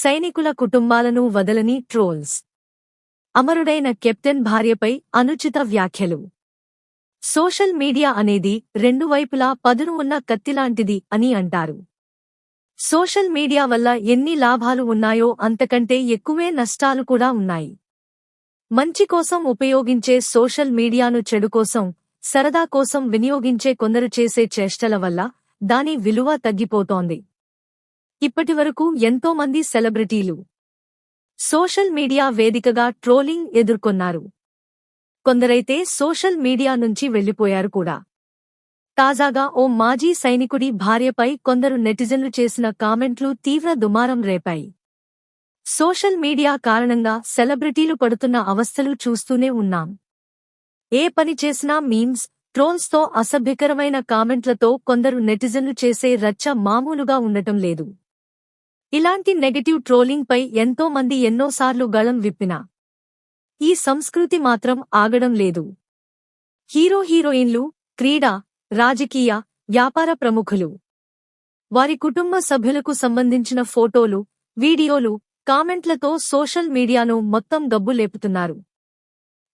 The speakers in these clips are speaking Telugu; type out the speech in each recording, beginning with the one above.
సైనికుల కుటుంబాలను వదలని ట్రోల్స్. అమరుడైన కెప్టెన్ భార్యపై అనుచిత వ్యాఖ్యలు. సోషల్ మీడియా అనేది రెండు వైపులా పదును ఉన్న కత్తిలాంటిది అని అంటారు. సోషల్ మీడియా వల్ల ఎన్ని లాభాలు ఉన్నాయో అంతకంటే ఎక్కువే నష్టాలు కూడా ఉన్నాయి. మంచి కోసం ఉపయోగించే సోషల్ మీడియాను చెడు కోసం సరదా కోసం వినియోగించే కొందరు చేసే చేష్టల వల్ల దాని విలువ తగ్గిపోతోంది. ఇప్పటివరకు ఎంతో మంది సెలబ్రిటీలు సోషల్ మీడియా వేదికగా ట్రోలింగ్ ఎదుర్కొన్నారు. కొందరైతే సోషల్ మీడియా నుంచి వెళ్ళిపోయారు కూడా. తాజాగా ఓ మాజీ సైనికుడి భార్యపై కొందరు నెటిజన్లు చేసిన కామెంట్లు తీవ్ర దుమారం రేపాయి. సోషల్ మీడియా కారణంగా సెలబ్రిటీలు పడుతున్న అవస్థలు చూస్తూనే ఉన్నాం. ఏ పని చేసినా మీమ్స్ ట్రోల్స్తో అసభ్యకరమైన కామెంట్లతో కొందరు నెటిజన్లు చేసే రచ్చ మామూలుగా ఉండటం లేదు. ఇలాంటి నెగటివ్ ట్రోలింగ్పై ఎంతో మంది ఎన్నోసార్లు గళం విప్పినా. ఈ సంస్కృతి మాత్రం ఆగడం లేదు. హీరో హీరోయిన్లు క్రీడా రాజకీయ వ్యాపార ప్రముఖులు. వారి కుటుంబ సభ్యులకు సంబంధించిన ఫోటోలు వీడియోలు కామెంట్లతో సోషల్ మీడియాను మొత్తం గబ్బులేపుతున్నారు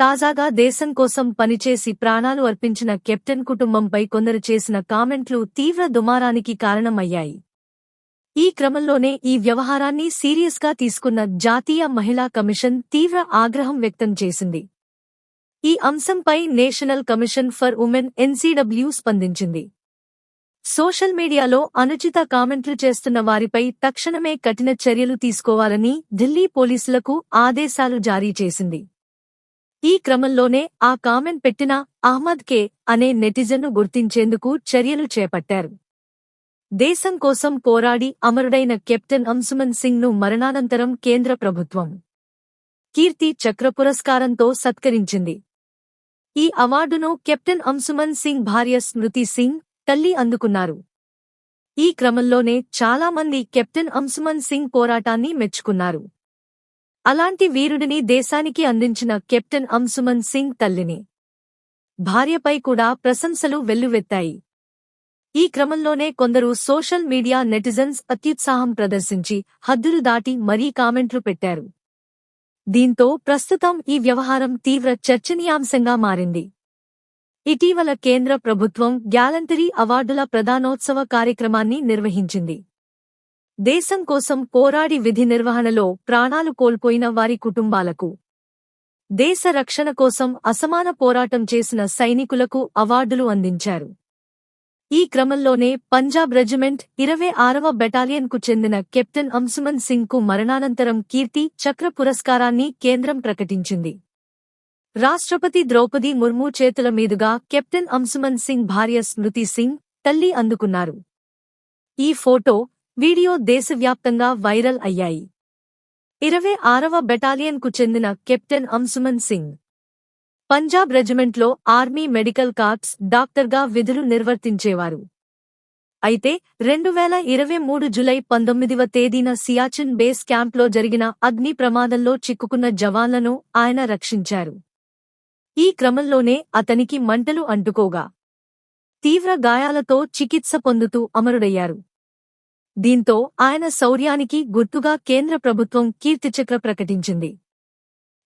తాజాగా దేశం కోసం పనిచేసి ప్రాణాలు అర్పించిన కెప్టెన్ కుటుంబంపై కొందరు చేసిన కామెంట్లు తీవ్ర దుమారానికి కారణమయ్యాయి. ఈ క్రమంలోనే ఈ వ్యవహారాన్ని సీరియస్గా తీసుకున్న జాతీయ మహిళా కమిషన్ తీవ్ర ఆగ్రహం వ్యక్తం చేసింది. ఈ అంశంపై National Commission for Women NCW స్పందించింది. సోషల్ మీడియాలో అనుచిత కామెంట్లు చేస్తున్న వారిపై తక్షణమే కఠిన చర్యలు తీసుకోవాలని ఢిల్లీ పోలీసులకు ఆదేశాలు జారీ చేసింది. ఈ క్రమంలోనే ఆ కామెంట్ పెట్టిన అహ్మద్ కే అనే నెటిజన్ను గుర్తించేందుకు చర్యలు చేపట్టారు. దేశం కోసం పోరాడి అమరుడైన కెప్టెన్ అంశుమన్ సింగ్ను మరణానంతరం కేంద్ర ప్రభుత్వం కీర్తి చక్ర పురస్కారంతో సత్కరించింది. ఈ అవార్డును కెప్టెన్ అంశుమన్ సింగ్ భార్య స్మృతి సింగ్ తల్లి అందుకున్నారు. ఈ క్రమంలోనే చాలామంది కెప్టెన్ అంశుమన్ సింగ్ పోరాటాన్ని మెచ్చుకున్నారు. అలాంటి వీరుడిని దేశానికి అందించిన కెప్టెన్ అంశుమన్ సింగ్ తల్లిని భార్యపై కూడా ప్రశంసలు వెల్లువెత్తాయి. ఈ క్రమంలోనే కొందరు సోషల్ మీడియా నెటిజన్స్ అత్యుత్సాహం ప్రదర్శించి హద్దులు దాటి మరీ కామెంట్లు పెట్టారు. దీంతో ప్రస్తుతం ఈ వ్యవహారం తీవ్ర చర్చనీయాంశంగా మారింది. ఇటీవల కేంద్ర ప్రభుత్వం గ్యాలంటరీ అవార్డుల ప్రధానోత్సవ కార్యక్రమాన్ని నిర్వహించింది. దేశం కోసం పోరాడి విధి నిర్వహణలో ప్రాణాలు కోల్పోయిన వారి కుటుంబాలకు దేశ రక్షణ కోసం అసమాన పోరాటం చేసిన సైనికులకు అవార్డులు అందించారు. ఈ క్రమంలోనే పంజాబ్ రెజిమెంట్ ఇరవై ఆరవ బెటాలియన్కు చెందిన కెప్టెన్ అంశుమన్ సింగ్కు మరణానంతరం కీర్తి చక్ర పురస్కారాన్ని కేంద్రం ప్రకటించింది. రాష్ట్రపతి ద్రౌపది ముర్ము చేతుల మీదుగా కెప్టెన్ అంశుమన్ సింగ్ భార్య స్మృతి సింగ్ తల్లి అందుకున్నారు. ఈ ఫోటో వీడియో దేశవ్యాప్తంగా వైరల్ అయ్యాయి. ఇరవై ఆరవ బెటాలియన్కు చెందిన కెప్టెన్ అంశుమన్ సింగ్ పంజాబ్ రెజిమెంట్లో ఆర్మీ మెడికల్ కార్ప్స్ డాక్టర్గా విధులు నిర్వర్తించేవారు. అయితే రెండు వేల ఇరవై మూడు జులై పంతొమ్మిదివ తేదీన సియాచిన్ బేస్ క్యాంప్లో జరిగిన అగ్ని ప్రమాదంలో చిక్కుకున్న జవాన్లను ఆయన రక్షించారు. ఈ క్రమంలోనే అతనికి మంటలు అంటుకోగా. తీవ్ర గాయాలతో చికిత్స పొందుతూ అమరుడయ్యారు. దీంతో ఆయన శౌర్యానికి గుర్తుగా కేంద్ర ప్రభుత్వం కీర్తిచక్ర ప్రకటించింది.